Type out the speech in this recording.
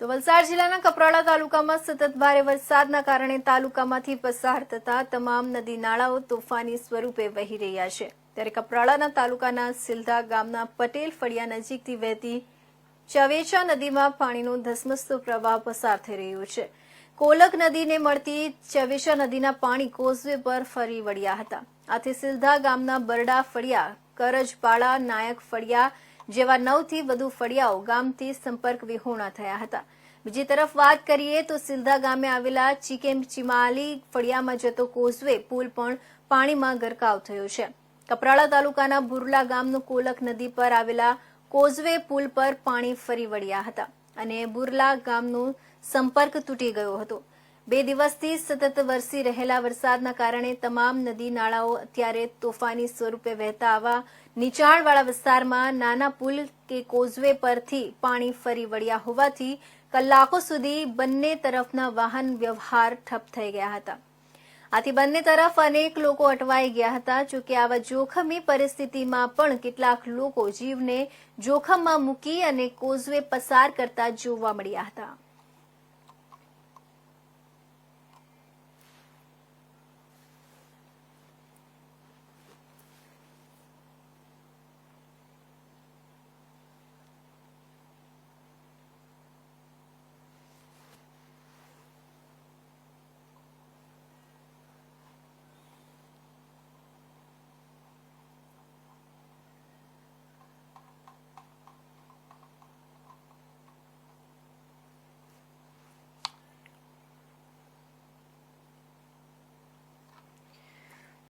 તો વલસાડ જિલ્લાના કપરાડા તાલુકામાં સતત ભારે વરસાદના કારણે તાલુકામાંથી પસાર થતા તમામ નદી નાળાઓ તોફાની સ્વરૂપે વહી રહ્યા છે. ત્યારે કપરાડાના તાલુકાના સિલધા ગામના પટેલ ફળિયા નજીકથી વહેતી ચવેચા નદીમાં પાણીનો ધસમસતો પ્રવાહ પસાર થઈ રહ્યો છે. કોલક નદીને મળતી ચવેચા નદીના પાણી કોઝવે પર ફરી વળ્યા હતા. આથી સિલધા ગામના બરડા ફળિયા કરજપાડા નાયક ફળિયા જેવા નવથી વધુ ફળિયાઓ ગામથી સંપર્ક વિહોણા થયા હતા. બીજી તરફ વાત કરીએ તો સિલધા ગામે આવેલા ચીકેમ ચિમાલી ફળિયામાં જતો કોઝવે પુલ પણ પાણીમાં ગરકાવ થયો છે. કપરાળા તાલુકાના બુરલા ગામનું કોલક નદી પર આવેલા કોઝવે પુલ પર પાણી ફરી વળ્યા હતા અને બુરલા ગામનો સંપર્ક તૂટી ગયો હતો. બે દિવસથી સતત વરસી રહેલા વરસાદના કારણે તમામ નદી નાળાઓ અત્યારે તોફાની સ્વરૂપે વહેતા આવા નીચાણવાળા વિસ્તારમાં નાના પુલ કે કોઝવે પરથી પાણી ફરી વળ્યા હોવાથી કલાકો સુધી બંને તરફના વાહન વ્યવહાર ઠપ થઈ ગયા હતા. આથી બંને તરફ અનેક લોકો અટવાઈ ગયા હતા, જોકે આવા જોખમી પરિસ્થિતિમાં પણ કેટલાક લોકો જીવને જોખમમાં મૂકી અને કોઝવે પસાર કરતા જોવા મળ્યા હતા.